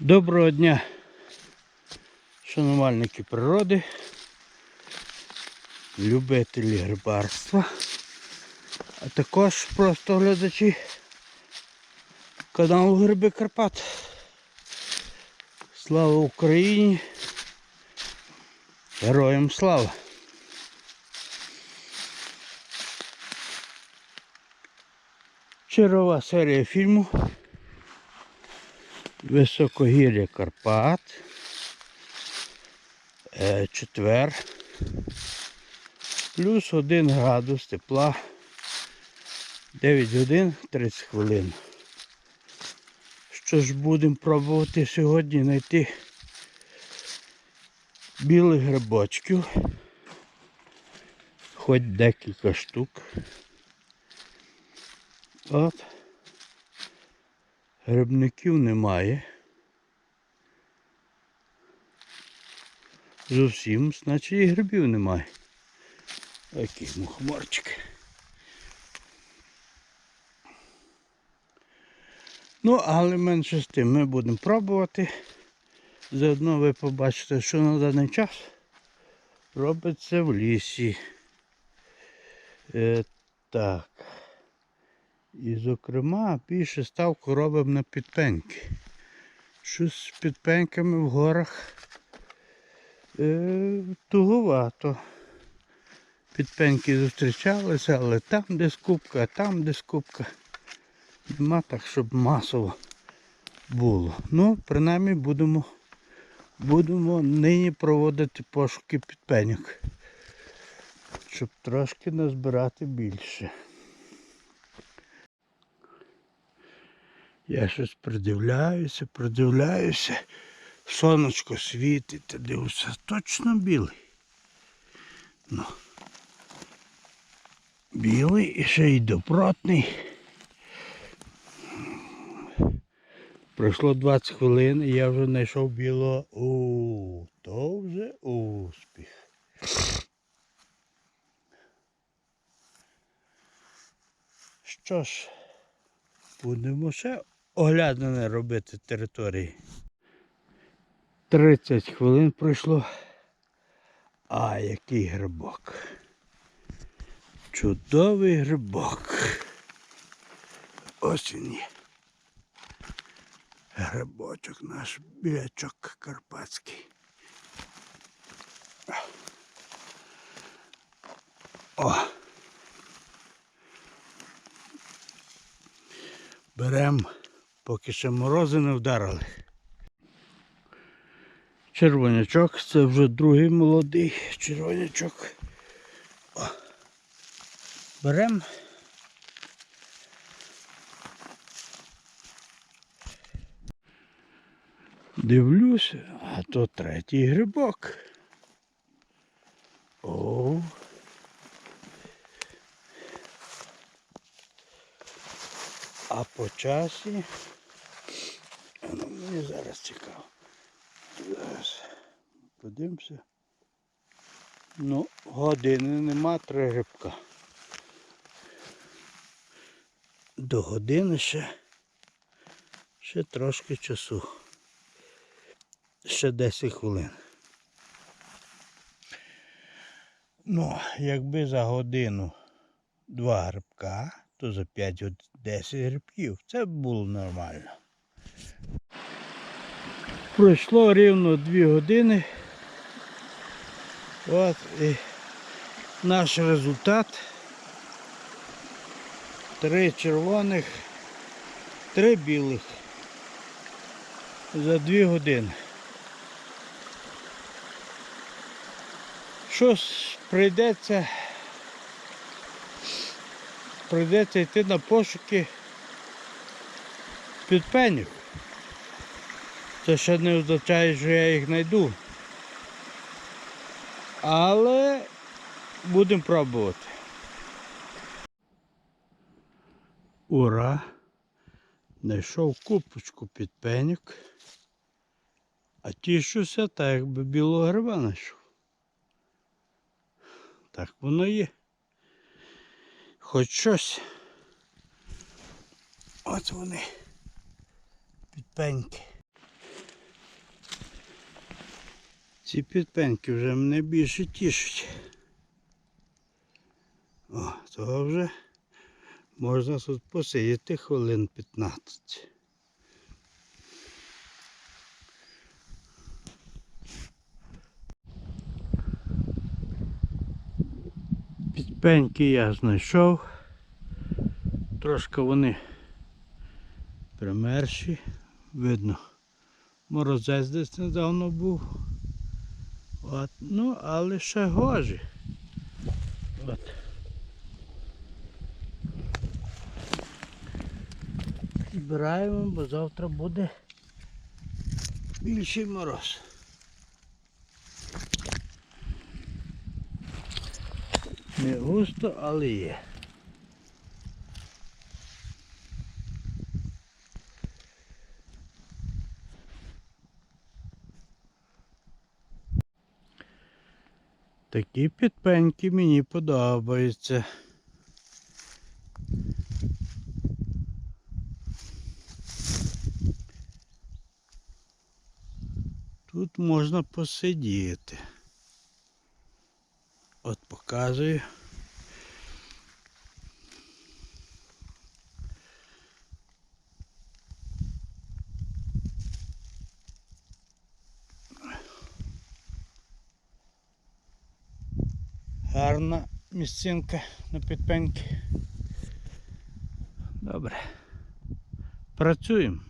Доброго дня, шанувальники природи, любителі грибарства, а також просто глядачі каналу Гриби Карпат. Слава Україні! Героям слава! Чергова серія фільму Високогір'я Карпат. Е, Четвер. Плюс 1 градус тепла. 9 годин 30 хвилин. Що ж будемо пробувати сьогодні знайти білих грибочків. Хоч декілька штук. От. Грибників немає. Зовсім, значить і грибів немає. Який мухоморчик. Ну, але менше з тим ми будемо пробувати. Заодно ви побачите, що на даний час робиться в лісі. Е, так. І, зокрема, більше ставку робимо на підпеньки. Щось з підпеньками в горах е, туговато. Підпеньки зустрічалися, але там де скупка, а там де скупка. Нема так, щоб масово було. Ну, принаймні будемо, будемо нині проводити пошуки підпеньок, щоб трошки назбирати більше. Я щось придивляюся, придивляюся. Сонечко світить, дивлюся, точно білий. Ну. Білий і ще й добротний. Пройшло 20 хвилин і я вже знайшов білого. У, то вже успіх. Що ж, будемо ще оглядане робити території. 30 хвилин пройшло. А який грибок. Чудовий грибок. Ось він є. Грибочок наш білячок карпатський. О! Берем, поки ще морози не вдарили. Червонячок, це вже другий молодий червонячок. О. Берем. Дивлюся, а то третій грибок. О. А по часі. Мені зараз цікаво. Зараз подивимося. Ну, години нема три грибка. До години ще, ще трошки часу. Ще 10 хвилин. Ну, якби за годину два грибка, то за 5-10 грибків. Це було нормально. Пройшло рівно 2 години. От і наш результат. Три червоних, три білих за 2 години. Щось прийдеться прийдеться йти на пошуки підпенів. Це ще не означає, що я їх знайду. Але будемо пробувати. Ура! Знайшов купочку підпеньок. А тішуся, так якби білого гриба знайшов. Так воно є. Хоч щось. От вони. Підпеньки. Ці підпеньки вже мене більше тішать. О, того вже можна тут посидіти хвилин 15. Підпеньки я знайшов. Трошки вони примерші, видно. Морозець десь недавно був. От, ну, але ще гожі. От. Збираємо, бо завтра буде більший мороз. Не густо, але є. Такі підпеньки мені подобаються. Тут можна посидіти. От показую. Гарна місцинка на підпеньки. Добре. Працюємо.